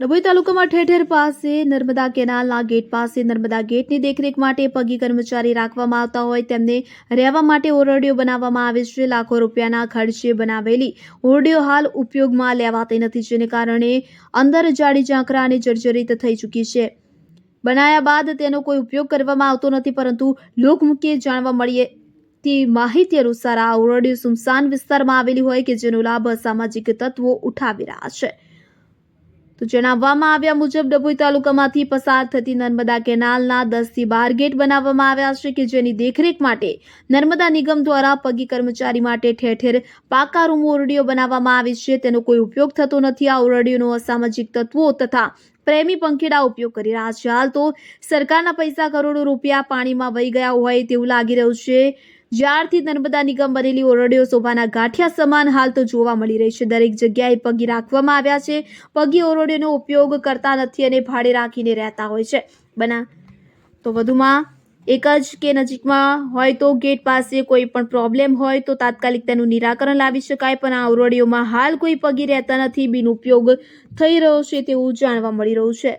ડભોઈ તાલુકામાં ઠેર ઠેર પાસે નર્મદા કેનાલના ગેટ પાસે નર્મદા ગેટની દેખરેખ માટે પગી કર્મચારી રાખવામાં આવતા હોય તેમને રહેવા માટે ઓરડીઓ બનાવવામાં આવે છે. લાખો રૂપિયાના ખર્ચે બનાવેલી ઓરડીઓ હાલ ઉપયોગમાં લેવાતી નથી, જેને કારણે અંદર જાડી ઝાંખરા અને જર્જરિત થઈ ચૂકી છે. બનાયા બાદ તેનો કોઈ ઉપયોગ કરવામાં આવતો નથી, પરંતુ લોકમુખે જાણવા મળીએ તે માહિતી અનુસાર આ ઓરડીઓ સુમસાન વિસ્તારમાં આવેલી હોય કે જેનો લાભ અસામાજિક તત્વો ઉઠાવી રહ્યા છે. તો જણાવવામાં આવ્યા મુજબ ડભોઈ તાલુકામાંથી પસાર થતી નર્મદા કેનાલના દસથી બાર ગેટ બનાવવામાં આવ્યા છે કે જેની દેખરેખ માટે નર્મદા નિગમ દ્વારા પગી કર્મચારી માટે ઠેર ઠેર પાકા રૂમ ઓરડીઓ બનાવવામાં આવી છે. તેનો કોઈ ઉપયોગ થતો નથી. આ ઓરડીઓનો અસામાજિક તત્વો તથા પ્રેમી પંખીડા ઉપયોગ કરી રહ્યા છે. હાલ તો સરકારના પૈસા કરોડો રૂપિયા પાણીમાં વહી ગયા હોય તેવું લાગી રહ્યું છે. જ્યારથી નર્મદા નિગમ બનેલી ઓરડીઓ શોભાના ગાંઠિયા સમાન હાલ તો જોવા મળી રહી છે. દરેક જગ્યાએ પગી રાખવામાં આવ્યા છે. પગી ઓરડીઓનો ઉપયોગ કરતા નથી અને ભાડે રાખીને રહેતા હોય છે. બના, તો વધુમાં, એક જ કે નજીકમાં હોય તો ગેટ પાસે કોઈ પણ પ્રોબ્લેમ હોય તો તાત્કાલિક તેનું નિરાકરણ લાવી શકાય, પણ આ ઓરડીઓમાં હાલ કોઈ પગી રહેતા નથી. બિન ઉપયોગ થઈ રહ્યો છે તેવું જાણવા મળી રહ્યું છે.